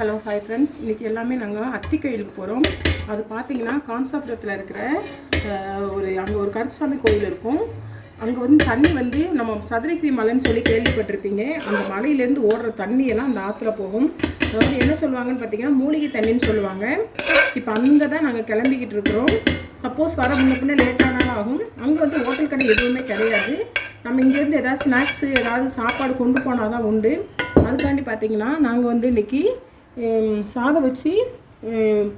Hello hi friends இன்றைக்கி எல்லாமே நாங்கள் அத்திக்கோயிலுக்கு போகிறோம் அது பார்த்தீங்கன்னா கான்சாபுரத்தில் இருக்கிற ஒரு அங்கே ஒரு கருப்புசாமி கோயில் இருக்கும். அங்கே வந்து தண்ணி வந்து நம்ம சதுரகிரி மலைன்னு சொல்லி கேள்விப்பட்டிருப்பீங்க. அந்த மலையிலேருந்து ஓடுற தண்ணியெல்லாம் அந்த ஆற்றுல போகும். அதாவது என்ன சொல்லுவாங்கன்னு பார்த்தீங்கன்னா மூலிகை தண்ணின்னு சொல்லுவாங்க. இப்போ அங்கே தான் நாங்கள் கிளம்பிக்கிட்டு இருக்கிறோம். சப்போஸ் வர முன்ன பின்ன லேட்டானாலும் ஆகும். அங்கே வந்து ஹோட்டல் கடை எதுவுமே கிடையாது. நம்ம இங்கேருந்து ஏதாவது ஸ்நாக்ஸு ஏதாவது சாப்பாடு கொண்டு போனால் தான் உண்டு. அதுக்காண்டி பார்த்தீங்கன்னா நாங்கள் வந்து இன்றைக்கி சாதம் வச்சு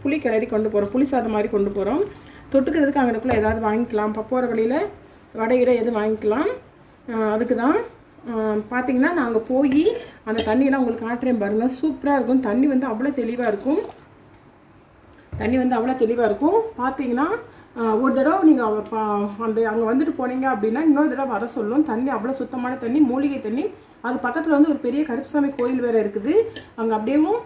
புளி கிளறி கொண்டு போகிறோம் புளி சாதம் மாதிரி கொண்டு போகிறோம் தொட்டுக்கிறதுக்கு அங்கனக்குள்ளே ஏதாவது வாங்கிக்கலாம். இப்போ போகிற வழியில் வடையிட எதுவும் வாங்கிக்கலாம். அதுக்கு தான் பார்த்தீங்கன்னா நாங்கள் போய் அந்த தண்ணியெல்லாம் உங்களுக்கு காட்டுறேன் பாருங்கள் சூப்பராக இருக்கும். தண்ணி வந்து அவ்வளோ தெளிவாக இருக்கும். தண்ணி வந்து அவ்வளோ தெளிவாக இருக்கும். பார்த்தீங்கன்னா ஒரு தடவை நீங்கள் அந்த அங்கே வந்துட்டு போனீங்க அப்படின்னா இன்னொரு தடவை வர சொல்லும். தண்ணி அவ்வளோ சுத்தமான தண்ணி மூலிகை தண்ணி. அது பக்கத்தில் வந்து ஒரு பெரிய கருப்புசாமி கோயில் வேறு இருக்குது. அங்கே அப்படியேவும்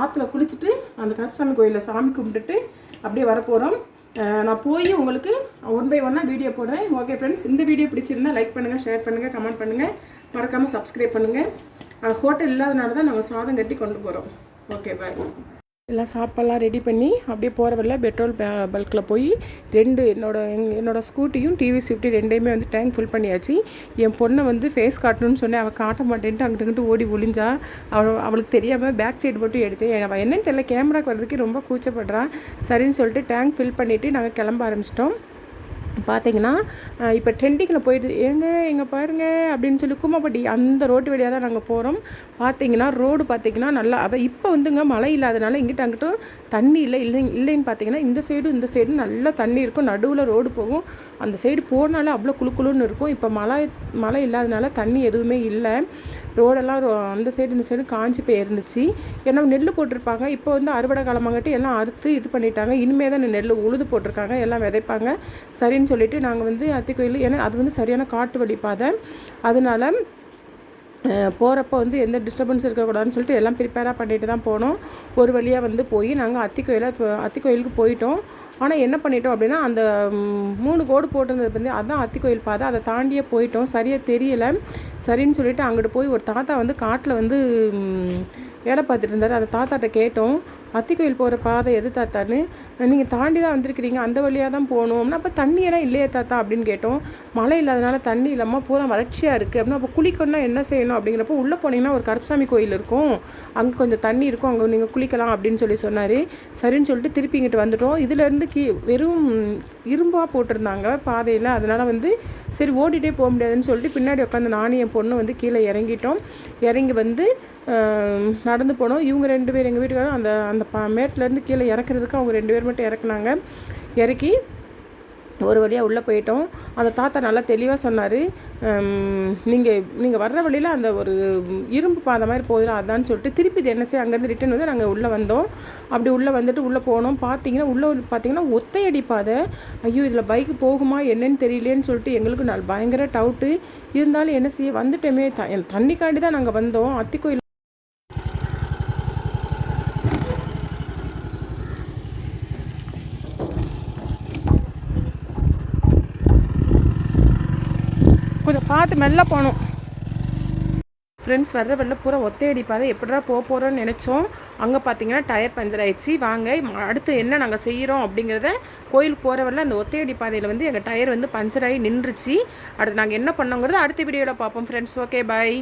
ஆற்றுல குளிச்சுட்டு அந்த கருப்புசாமி கோயிலில் சாமி கும்பிட்டுட்டு அப்படியே வரப்போகிறோம் நான் போய் உங்களுக்கு ஒன் பை ஒன்னாக வீடியோ போடுறேன். ஓகே ஃப்ரெண்ட்ஸ் இந்த வீடியோ பிடிச்சிருந்தா லைக் பண்ணுங்கள் ஷேர் பண்ணுங்கள் கமெண்ட் பண்ணுங்கள் மறக்காமல் சப்ஸ்கிரைப் பண்ணுங்கள் ஹோட்டல் இல்லாதனால தான் நாங்கள் சாதம் கட்டி கொண்டு போகிறோம் ஓகே பாய் எல்லாம் சாப்பாடெல்லாம் ரெடி பண்ணி அப்படியே போகிற வழியில் பெட்ரோல் பல்கில் போய் ரெண்டு என்னோடய எங் என்னோட ஸ்கூட்டியும் டிவி ஸ்விஃப்டி ரெண்டையுமே வந்து டேங்க் ஃபில் பண்ணியாச்சு. என் பொண்ணை வந்து ஃபேஸ் காட்டணும்னு சொன்னேன். அவள் காட்ட மாட்டேன்ட்டு அங்கிட்டு இங்கிட்டு ஓடி ஒளிஞ்சா. அவள் அவளுக்கு தெரியாமல் பேக் சைடு மட்டும் எடுத்தேன். அவள் என்னன்னு தெரியல கேமராக்கு வர்றதுக்கு ரொம்ப கூச்சப்படுறான் சரின்னு சொல்லிட்டு டேங்க் ஃபில் பண்ணிவிட்டு நாங்கள் கிளம்ப ஆரம்பிச்சிட்டோம். பார்த்தீங்கன்னா இப்போ ட்ரெண்டிங்கில் போயிடுது. ஏங்க எங்கே பாருங்க அப்படின்னு சொல்லி கும்மப்பட்டி அந்த ரோட்டு வழியாக தான் நாங்கள் போகிறோம் பார்த்தீங்கன்னா ரோடு பார்த்தீங்கன்னா நல்லா அதை இப்போ வந்துங்க மழை இல்லாதனால இங்கிட்ட அங்கிட்டும் தண்ணி இல்லை இல்லை இல்லைன்னு பார்த்தீங்கன்னா இந்த சைடும் இந்த சைடும் நல்லா தண்ணி இருக்கும். நடுவில் ரோடு போகும். அந்த சைடு போனாலே அவ்வளோ குளு குளுன்னு இருக்கும். இப்போ மழை மழை இல்லாதனால தண்ணி எதுவுமே இல்லை. ரோடெல்லாம் ரோ- அந்த சைடு இந்த சைடு காஞ்சி போயிருந்துச்சு. ஏன்னா நெல் போட்டிருப்பாங்க. இப்போ வந்து அறுவடை காலமாகட்டி எல்லாம் அறுத்து இது பண்ணிட்டாங்க. இனிமே தான் நெல் உழுது போட்டிருக்காங்க. எல்லாம் விதைப்பாங்க. சரின்னு சொல்லிட்டு நாங்கள் வந்து அத்தி கோயில் ஏன்னா அது வந்து சரியான காட்டு வழி பாதை அதனால போகிறப்ப வந்து எந்த டிஸ்டர்பன்ஸ் இருக்கக்கூடாதுன்னு சொல்லிட்டு எல்லாம் ப்ரிப்பேராக பண்ணிட்டு தான் போனோம். ஒரு வழியாக வந்து போய் நாங்கள் அத்தி கோயிலாக அத்தி கோயிலுக்கு போயிட்டோம். ஆனால் என்ன பண்ணிட்டோம் அப்படின்னா அந்த மூணு கோடு போட்டிருந்தது வந்து அதான் அத்திக்கோயில் பாதை. அதை தாண்டியே போயிட்டோம். சரியாக தெரியல. சரின்னு சொல்லிட்டு அங்கிட்டு போய் ஒரு தாத்தா வந்து காட்டில் வந்து வேலை பார்த்துட்டு இருந்தார். அந்த தாத்தாட்ட கேட்டோம் அத்திக்கோயில் போகிற பாதை எது தாத்தான்னு? நீங்கள் தாண்டி தான் வந்திருக்கிறீங்க. அந்த வழியாக தான் போகணும்னா அப்போ தண்ணியெல்லாம் இல்லையே தாத்தா? அப்படின்னு கேட்டோம். மழை இல்லாதனால தண்ணி இல்லாமல் பூரா வறட்சியாக இருக்குது அப்படின்னா அப்போ குளிக்கணும்னா என்ன செய்யணும்? அப்படிங்கிறப்போ உள்ளே போனீங்கன்னா ஒரு கருப்பசாமி கோயில் இருக்கும். அங்கே கொஞ்சம் தண்ணி இருக்கும். அங்கே நீங்கள் குளிக்கலாம் அப்படின்னு சொல்லி சொன்னார். சரின்னு சொல்லிட்டு திருப்பி இங்கிட்டு வந்துட்டோம். இதுலேருந்து கீ வெறும் இரும்பாக போட்டிருந்தாங்க பாதையில். அதனால் வந்து சரி ஓடிட்டே போக முடியாதுன்னு சொல்லிட்டு பின்னாடி உட்காந்து நானும் என் பொண்ணு வந்து கீழே இறங்கிட்டோம். இறங்கி வந்து நடந்து போனோம். இவங்க ரெண்டு பேர் எங்கள் வீட்டுக்காரரும் அந்த அந்த ப மேட்லேருந்து கீழே இறக்குறதுக்கு அவங்க ரெண்டு பேர் மட்டும் இறக்குனாங்க. இறக்கி ஒரு வழியாக உள்ளே போயிட்டோம். அந்த தாத்தா நல்லா தெளிவாக சொன்னார். நீங்கள் நீங்கள் வர்ற வழியில் அந்த ஒரு இரும்பு பாதை மாதிரி போகுதுல அதான்னு சொல்லிட்டு திருப்பி இது என்ன செய்ய அங்கேருந்து ரிட்டன் வந்து நாங்கள் உள்ளே வந்தோம். அப்படி உள்ளே வந்துட்டு உள்ளே போனோம். பார்த்தீங்கன்னா உள்ளே பார்த்தீங்கன்னா ஒத்தையடி பாதை. ஐயோ இதில் பைக்கு போகுமா என்னன்னு தெரியலேன்னு சொல்லிட்டு எங்களுக்கு நல் பயங்கர டவுட்டு இருந்தாலும் என்ன செய்ய வந்துட்டோமே. த தண்ணிக்காண்டி தான் நாங்கள் வந்தோம். அத்திக்கோயில் கொஞ்சம் பார்த்து மெல்ல போனோம் ஃப்ரெண்ட்ஸ் வர்ற வெளில பூரா ஒத்தையடி பாதை எப்படிடா போக போகிறோன்னு நினச்சோம். அங்கே பார்த்தீங்கன்னா டயர் பஞ்சர் ஆயிடுச்சு. வாங்க அடுத்து என்ன நாங்கள் செய்கிறோம் அப்படிங்கிறத கோயிலுக்கு போகிற வரல அந்த ஒத்தையடி பாதையில் வந்து எங்கள் டயர் வந்து பஞ்சர் ஆகி நின்றுச்சு. அடுத்து நாங்கள் என்ன பண்ணோங்கிறத அடுத்த வீடியோவில் பார்ப்போம் ஃப்ரெண்ட்ஸ் ஓகே பாய்